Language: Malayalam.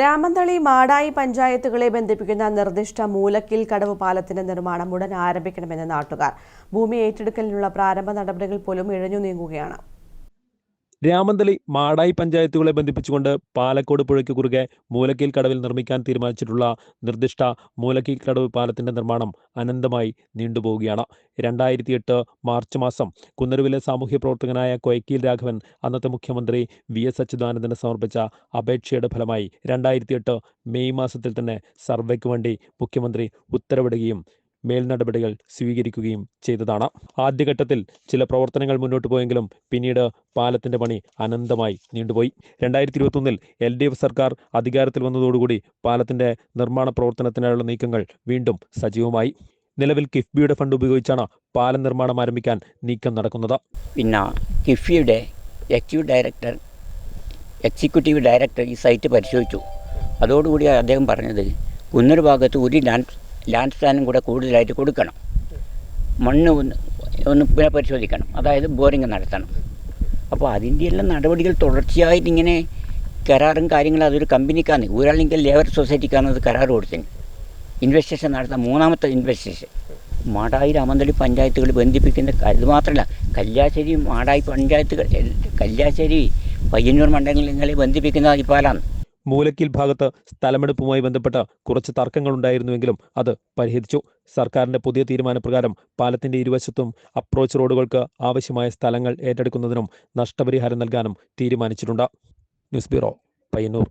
രാമന്തളി മാടായി പഞ്ചായത്തുകളെ ബന്ധിപ്പിക്കുന്ന നിർദ്ദിഷ്ട മൂലക്കിൽ കടവ് പാലത്തിന്റെ നിർമ്മാണം ഉടൻ ആരംഭിക്കണമെന്ന് നാട്ടുകാർ. ഭൂമി ഏറ്റെടുക്കലിനുള്ള പ്രാരംഭ നടപടികൾ പോലും ഇഴഞ്ഞു നീങ്ങുകയാണ്. രാമന്തളി മാടായി പഞ്ചായത്തുകളെ ബന്ധിപ്പിച്ചുകൊണ്ട് പാലക്കോട് പുഴയ്ക്ക് കുറുകെ മൂലക്കീൽ കടവിൽ നിർമ്മിക്കാൻ തീരുമാനിച്ചിട്ടുള്ള നിർദ്ദിഷ്ട മൂലക്കീൽ കടവ് പാലത്തിന്റെ നിർമ്മാണം അനന്തമായി നീണ്ടുപോവുകയാണ്. രണ്ടായിരത്തി എട്ട് മാർച്ച് മാസം കുന്നരുവിലെ സാമൂഹ്യ പ്രവർത്തകനായ കൊയക്കീൽ രാഘവൻ അന്നത്തെ മുഖ്യമന്ത്രി വി എസ് അച്യുതാനന്ദന് സമർപ്പിച്ച അപേക്ഷയുടെ ഫലമായി രണ്ടായിരത്തി എട്ട് മെയ് മാസത്തിൽ തന്നെ സർവേക്ക് വേണ്ടി മുഖ്യമന്ത്രി ഉത്തരവിടുകയും മേൽനടപടികൾ സ്വീകരിക്കുകയും ചെയ്തതാണ്. ആദ്യഘട്ടത്തിൽ ചില പ്രവർത്തനങ്ങൾ മുന്നോട്ട് പോയെങ്കിലും പിന്നീട് പാലത്തിന്റെ പണി അനന്തമായി നീണ്ടുപോയി. രണ്ടായിരത്തി ഇരുപത്തൊന്നിൽ എൽ ഡി എഫ് സർക്കാർ അധികാരത്തിൽ വന്നതോടുകൂടി പാലത്തിന്റെ നിർമ്മാണ പ്രവർത്തനത്തിനായുള്ള നീക്കങ്ങൾ വീണ്ടും സജീവമായി. നിലവിൽ കിഫ്ബിയുടെ ഫണ്ട് ഉപയോഗിച്ചാണ് പാലം നിർമ്മാണം ആരംഭിക്കാൻ നീക്കം നടക്കുന്നത്. പിന്നെ കിഫ്ബിയുടെ എക്സിക്യൂട്ടീവ് ഡയറക്ടർ എക്സിക്യൂട്ടീവ് ഡയറക്ടർ ഈ സൈറ്റ് പരിശോധിച്ചു. അതോടുകൂടി അദ്ദേഹം പറഞ്ഞത് കുന്നൊരു ഭാഗത്ത് ഒരു ലാൻഡ് ലാൻഡ് സ്ഥാനം കൂടെ കൂടുതലായിട്ട് കൊടുക്കണം. മണ്ണ് ഒന്ന് ഒന്ന് പുനഃപരിശോധിക്കണം അതായത് ബോറിംഗ് നടത്തണം. അപ്പോൾ അതിന്റെ എല്ലാം നടപടികൾ തുടർച്ചയായിട്ട് ഇങ്ങനെ കരാറും കാര്യങ്ങളും അതൊരു കമ്പനിക്കാണ്. ഊരാളിങ്കൽ ലേബർ സൊസൈറ്റിക്കാണ് അത് കരാർ കൊടുത്തത്. ഇൻവെസ്റ്റേഷൻ നടത്താൻ മൂന്നാമത്തെ ഇൻവെസ്റ്റേഷൻ. മാടായി രാമന്തളി പഞ്ചായത്തുകൾ ബന്ധിപ്പിക്കുന്ന അത് മാത്രമല്ല കല്യാശ്ശേരി മാടായി പഞ്ചായത്തുകൾ കല്യാശ്ശേരി പയ്യന്നൂർ മണ്ഡലങ്ങളെ ബന്ധിപ്പിക്കുന്ന ഈ പാലാണ് മൂലക്കീൽ ഭാഗത്ത് സ്ഥലമെടുപ്പുമായി ബന്ധപ്പെട്ട് കുറച്ച് തർക്കങ്ങളുണ്ടായിരുന്നുവെങ്കിലും അത് പരിഹരിച്ചു. സർക്കാരിന്റെ പുതിയ തീരുമാനപ്രകാരം പാലത്തിന്റെ ഇരുവശത്തും അപ്രോച്ച് റോഡുകൾക്ക് ആവശ്യമായ സ്ഥലങ്ങൾ ഏറ്റെടുക്കുന്നതിനും നഷ്ടപരിഹാരം നൽകാനും തീരുമാനിച്ചിട്ടുണ്ട്. News bureau Payyanur.